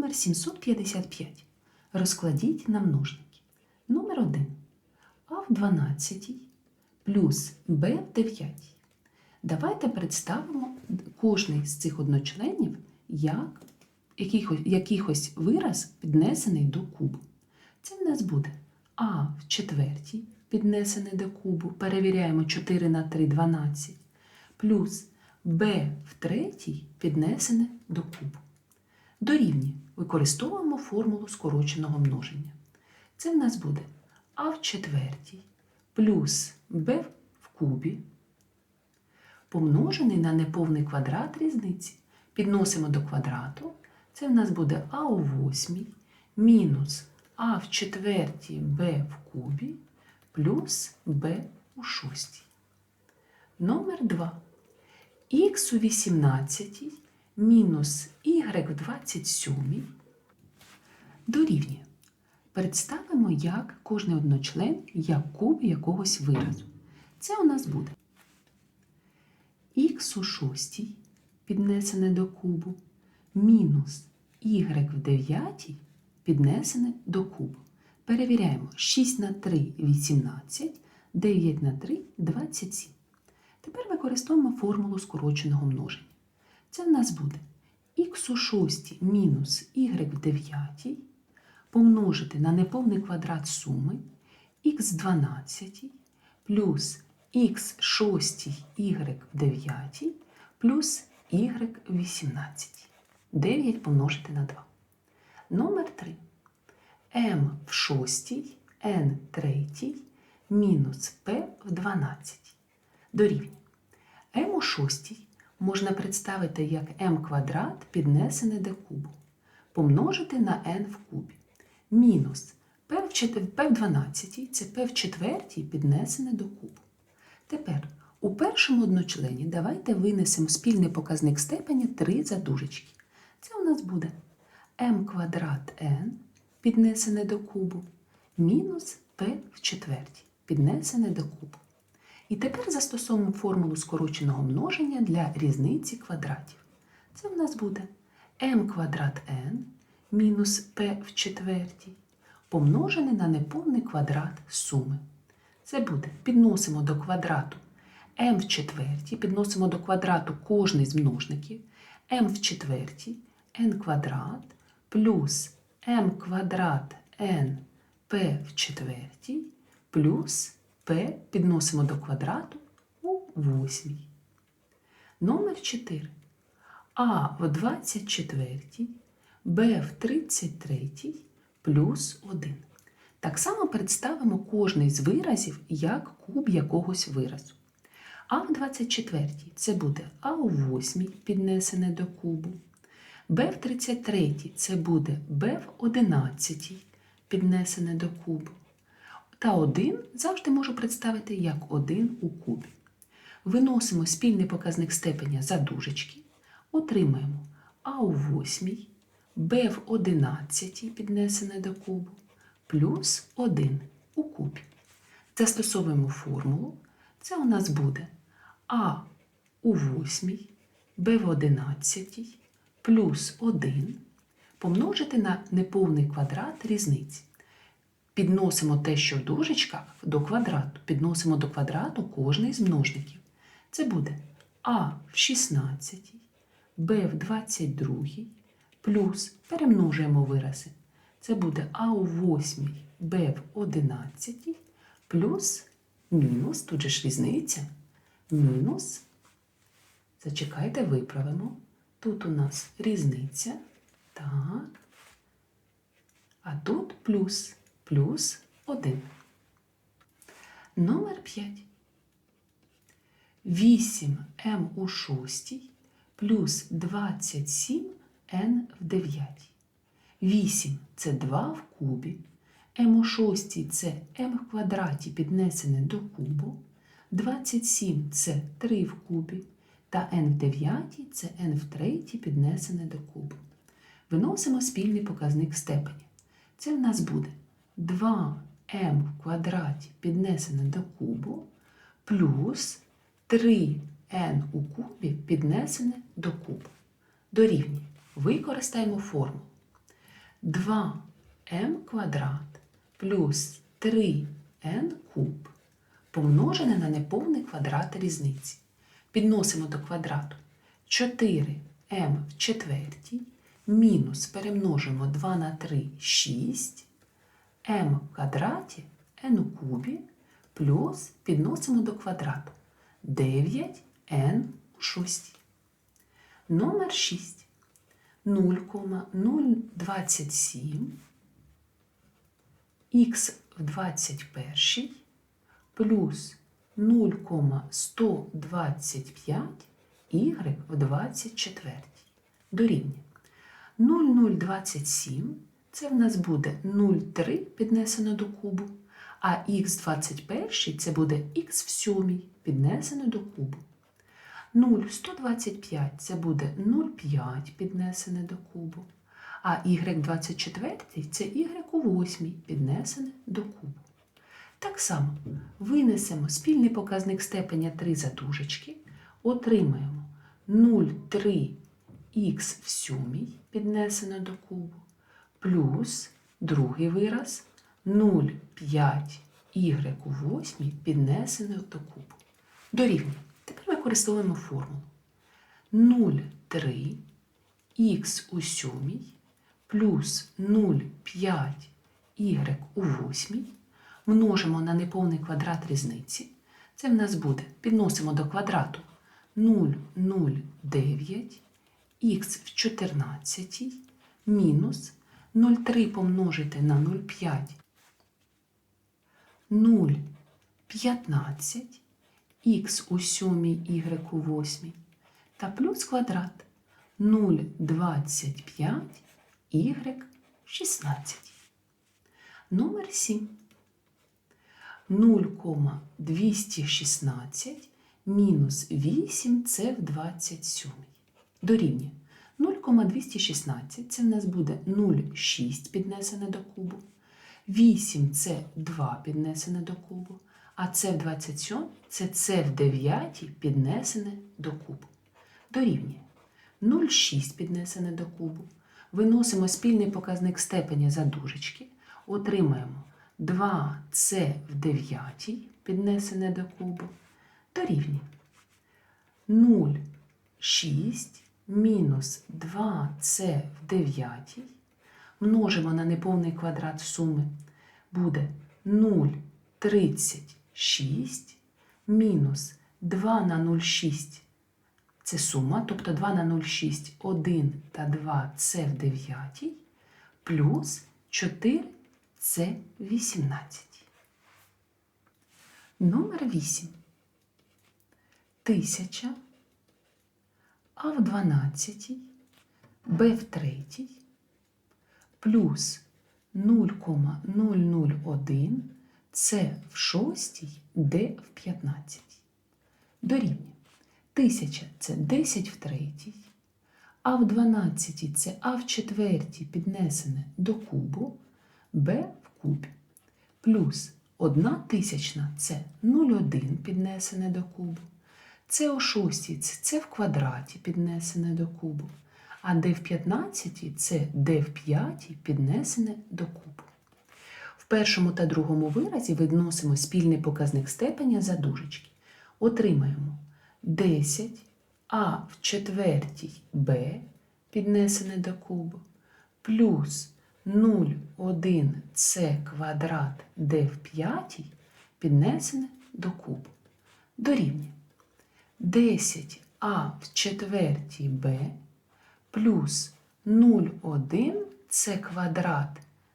номер 755. Розкладіть на множники. Номер 1. А в 12 плюс Б в 9. Давайте представимо кожний з цих одночленів як якихось, вираз піднесений до кубу. Це в нас буде А в четвертій піднесений до кубу. Перевіряємо 4 на 3 12. Плюс Б в третій піднесене до кубу. Дорівнює. Використовуємо формулу скороченого множення. Це в нас буде А в четвертій плюс Б в кубі помножений на неповний квадрат різниці. Підносимо до квадрату. Це в нас буде А у восьмій мінус А в четвертій Б в кубі плюс Б у шостій. Номер 2. Х у 18 мінус y в 27 дорівнює. Представимо, як кожний одночлен як куб якогось виразу. Це у нас буде х у шостій піднесене до кубу мінус y в дев'ятій піднесене до кубу. Перевіряємо 6 на 3 18, 9 на 3 27. Тепер використовуємо формулу скороченого множення. Це в нас буде х у шостій мінус y в дев'ятій помножити на неповний квадрат суми х 12 плюс х шостій y в дев'ятій плюс y в 18. 9 помножити на 2. Номер 3. m в шостій, n третій мінус p в 12 дорівнює. m у шостій можна представити як m квадрат піднесене до кубу, помножити на n в кубі. Мінус p в, чет... p в 12 це p в четвертій піднесене до кубу. Тепер у першому одночлені давайте винесемо спільний показник степені 3 задужечки. Це у нас буде m квадрат n піднесене до кубу мінус p в четвертій піднесене до кубу. І тепер застосовуємо формулу скороченого множення для різниці квадратів. Це в нас буде m квадрат n мінус p в четвертій помножене на неповний квадрат суми. Це буде підносимо до квадрату m в четвертій, підносимо до квадрату кожний з множників m в четвертій, n квадрат плюс m квадрат n p в четвертій плюс p підносимо до квадрату у восьмій. Номер 4. А в 24, Б в 33 плюс 1. Так само представимо кожний з виразів як куб якогось виразу. А в 24 це буде А у 8 піднесене до кубу. Б в 33 це буде Б в 11 піднесене до кубу. Та 1 завжди можу представити як 1 у кубі. Виносимо спільний показник степеня за дужечки, отримаємо А у 8, Б в 11 піднесене до кубу, плюс 1 у кубі. Застосовуємо формулу. Це у нас буде А у 8, Б в 11 плюс 1 помножити на неповний квадрат різниці. Підносимо те, що в дужечках, до квадрату. Підносимо до квадрату кожний з множників. Це буде А в 16, Б в 22, плюс перемножуємо вирази. Це буде А у 8, Б в 11, плюс мінус, тут же ж різниця, мінус. Зачекайте, виправимо. Тут у нас різниця. Так. А тут плюс плюс 1. Номер 5. 8m у шостій плюс 27n в дев'ятій. 8 це 2 в кубі. m у шостій це m в квадраті піднесене до кубу. 27 це 3 в кубі. Та n в дев'ятій це n в третій піднесене до кубу. Виносимо спільний показник степені. Це в нас буде 2m в квадраті піднесене до кубу плюс 3n у кубі піднесене до кубу. Дорівнює. Використаємо формулу. 2m квадрат плюс 3n куб помножене на неповний квадрат різниці. Підносимо до квадрату 4m в четвертій мінус перемножимо 2 на 3 6 m в квадраті n у кубі плюс підносимо до квадрату 9n у шостій. Номер 6. 0,027 х в 21 плюс 0,125 y в 24 дорівнює. 0,027 це в нас буде 0,3 піднесено до кубу, а х 21 це буде х в 7 піднесено до кубу. 0,125 це буде 0,5 піднесене до кубу. А y24 це y у 8 піднесене до кубу. Так само винесемо спільний показник степеня 3 за дужечки, отримаємо 0,3х в 7 піднесено до кубу, плюс другий вираз 0,5y у 8 піднесено до кубу. Дорівнює. Тепер ми використовуємо формулу 0,3 х у 7 плюс 0,5 y у 8 множимо на неповний квадрат різниці. Це в нас буде, підносимо до квадрату 0,09 х в 14 мінус 0,3 помножити на 0,5 0,15 х у 7 y у 8 та плюс квадрат 0,25 y в 16. Номер 7. 0,216 мінус 8 це в 27. Дорівнює. 0,216 це в нас буде 0,6 піднесене до кубу. 8 це 2 піднесене до кубу. А це в 27 це це в 9 піднесене до кубу. Дорівнює 0,6 піднесене до кубу. Виносимо спільний показник степеня за дужечки. Отримаємо 2c в 9 піднесене до кубу. Дорівнює 0,6 мінус 2c в 9 множимо на неповний квадрат суми. Буде 0,36 мінус 2 на 0,6 це сума, тобто 2 на 0,6 1 та 2 це в 9 плюс 4 це 18. Номер 8. Тисяча А в 12, Б в 3 плюс 0,001 С в 6, Д в 15. Дорівнює. Тисяча це 10 в третій, а в 12 це А в четвертій піднесене до кубу, Б в кубі. Плюс 1 тисячна це 0,1 піднесене до кубу. Це у шостій це в квадраті піднесене до кубу. А Д в 15 це Д в п'ятій піднесене до кубу. В першому та другому виразі відносимо спільний показник степеня за дужечки. Отримаємо 10 а в четвертій Б піднесене до кубу, плюс 0,1 С квадрат Д в п'ятій піднесене до кубу. Дорівнює 10 а в четвертій Б плюс 0,1 С квадрат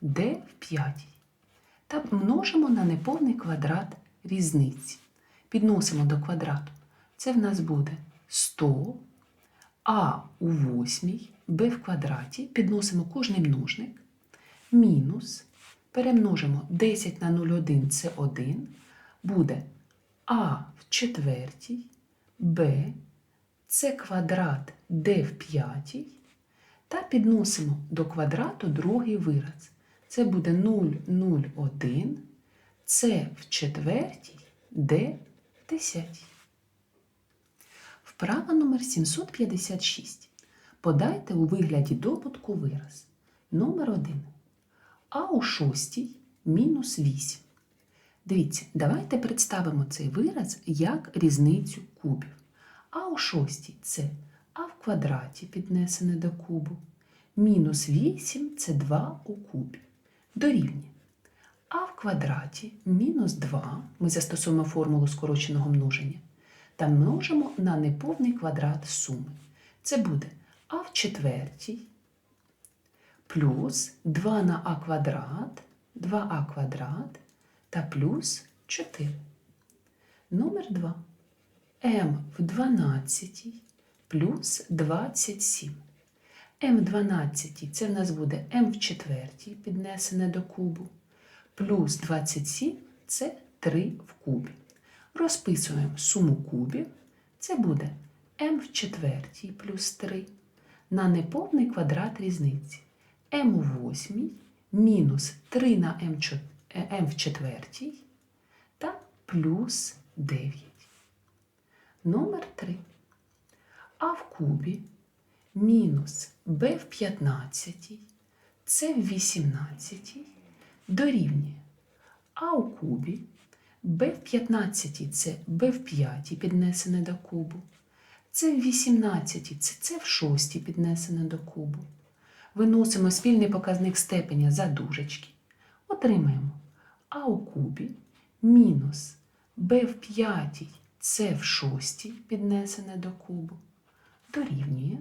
Д в п'ятій. Та множимо на неповний квадрат різниці. Підносимо до квадрату. Це в нас буде 100, а у восьмій, b в квадраті, підносимо кожний множник, мінус, перемножимо 10 на 0,1 це 1, буде а в четвертій, b, це квадрат d в п'ятій, та підносимо до квадрату другий вираз. Це буде 0,01, це в четвертій, d в десятій. Вправа номер 756. Подайте у вигляді добутку вираз Номер 1. А у шостій мінус 8. Дивіться, давайте представимо цей вираз як різницю кубів. А у шостій це а в квадраті піднесене до кубу. Мінус 8 це 2 у кубі. Дорівнює. А в квадраті мінус 2 ми застосуємо формулу скороченого множення та множимо на неповний квадрат суми. Це буде а в четвертій плюс 2 на а квадрат, 2а квадрат та плюс 4. Номер 2. M в 12 плюс 27. m в 12 це в нас буде m в четвертій піднесене до кубу. Плюс 27 це 3 в кубі. Розписуємо суму кубів. Це буде m в четвертій плюс 3 на неповний квадрат різниці. m у восьмій мінус 3 на m в четвертій та плюс 9. Номер 3. А в кубі мінус b в 15, c в 18 дорівнює а у кубі b в 15 це b в 5 піднесене до кубу, це в 18 це це в 6 піднесене до кубу. Виносимо спільний показник степеня за дужечки. Отримаємо а у кубі мінус b в 5 це в 6 піднесене до кубу. Дорівнює.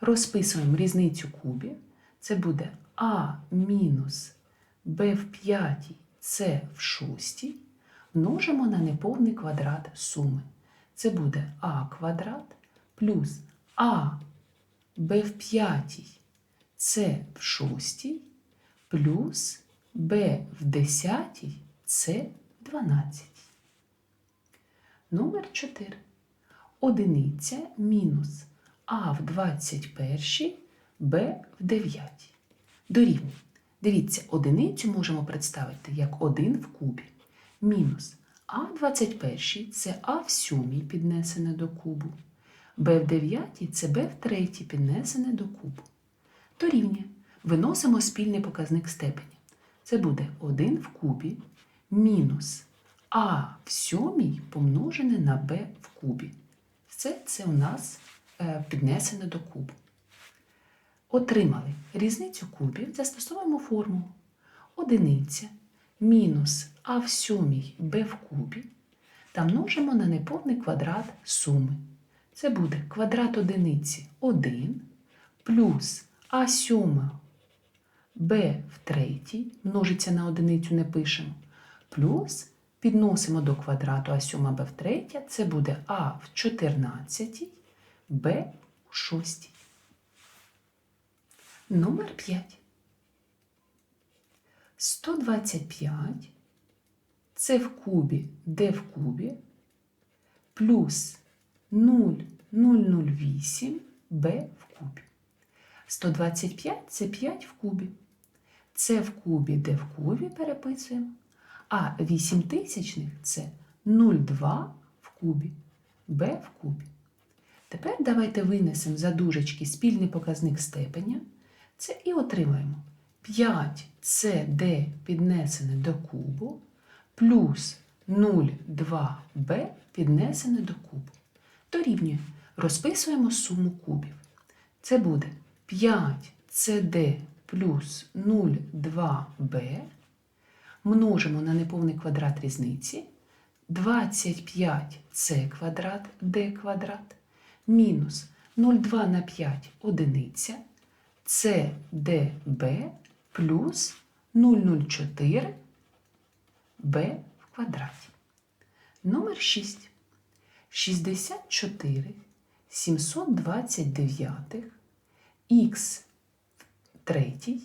Розписуємо різницю кубів. Це буде а мінус b в п'ятій, c в шостій. Множимо на неповний квадрат суми. Це буде а квадрат плюс а b в п'ятій, c в шостій, плюс b в десятій, c в дванадцятій. Номер 4. Одиниця мінус а в 21, б в 9. Дорівнює. Дивіться, одиницю можемо представити як 1 в кубі. Мінус а в 21 це а в 7 піднесене до кубу. Б в 9 це Б в 3 піднесене до кубу. Дорівнює. Виносимо спільний показник степеня. Це буде 1 в кубі мінус а в 7 помножене на Б в кубі. Все це у нас е, піднесене до кубу. Отримали різницю кубів, застосовуємо формулу. Одиниця мінус а в сьомій b в кубі та множимо на неповний квадрат суми. Це буде квадрат одиниці 1 плюс а сьома b в третій, множиться на одиницю не пишемо, плюс підносимо до квадрату а сьома b в третя, це буде а в 14, b у 6. Номер 5. 125 це в кубі, де в кубі, плюс 0,008 b в кубі. 125 це 5 в кубі. Це в кубі, де в кубі переписуємо. А 8 тисячних це 0,2 в кубі, b в кубі. Тепер давайте винесемо за дужечки спільний показник степеня. Це і отримаємо 5 cd піднесене до кубу плюс 0,2b піднесене до кубу. Дорівнює. Розписуємо суму кубів. Це буде 5 cd плюс 0,2b. Множимо на неповний квадрат різниці. 25 c квадрат d квадрат мінус 0,2 на 5 одиниця. CDB плюс 004 b в квадраті. Номер 6. 64 729 х третій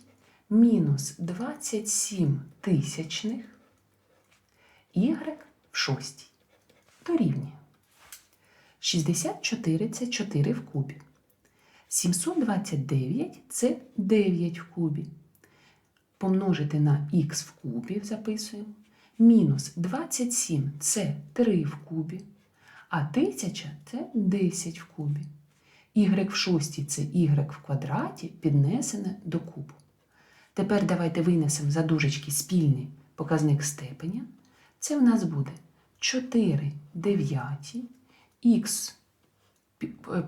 мінус 27 тисячних y в шостій. Дорівнює. 64 це 4 в кубі. 729 це 9 в кубі. Помножити на х в кубі записуємо. Мінус 27 це 3 в кубі. А 1000 це 10 в кубі. y в шостій це y в квадраті піднесене до кубу. Тепер давайте винесемо за дужечки спільний показник степеня. Це в нас буде 4 дев'яті, х е,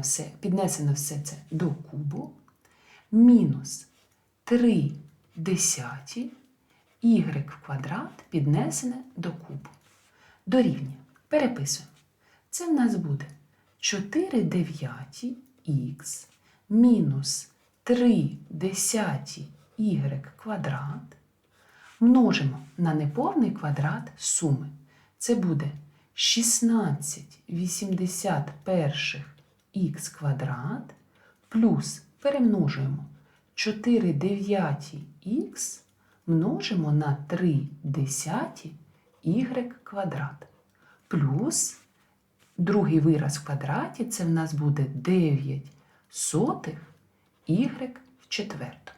все, піднесено все це до кубу, мінус 3 десяті, в квадрат піднесене до кубу. Дорівнює. Переписуємо. Це в нас буде 4 дев'яті х мінус 3 десяті y квадрат множимо на неповний квадрат суми. Це буде 16 81 х квадрат плюс перемножуємо 4 дев'яті х множимо на 3 десяті y квадрат плюс другий вираз в квадраті це в нас буде 9 сотих y в четвертому.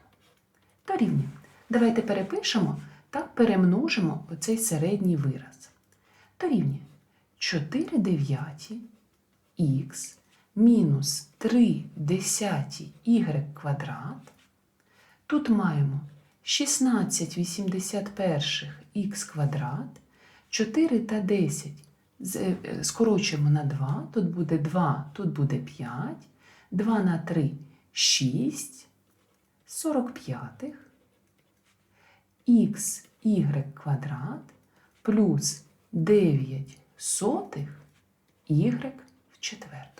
Дорівнює. Давайте перепишемо та перемножимо оцей середній вираз. Дорівнює 4 дев'яті х мінус 3 десяті y квадрат. Тут маємо 16 81 х квадрат, 4 та 10 е, скорочуємо на 2, тут буде 2, тут буде 5, 2 на 3 – 6, 45 х квадрат плюс 9 сотих y в четвертому.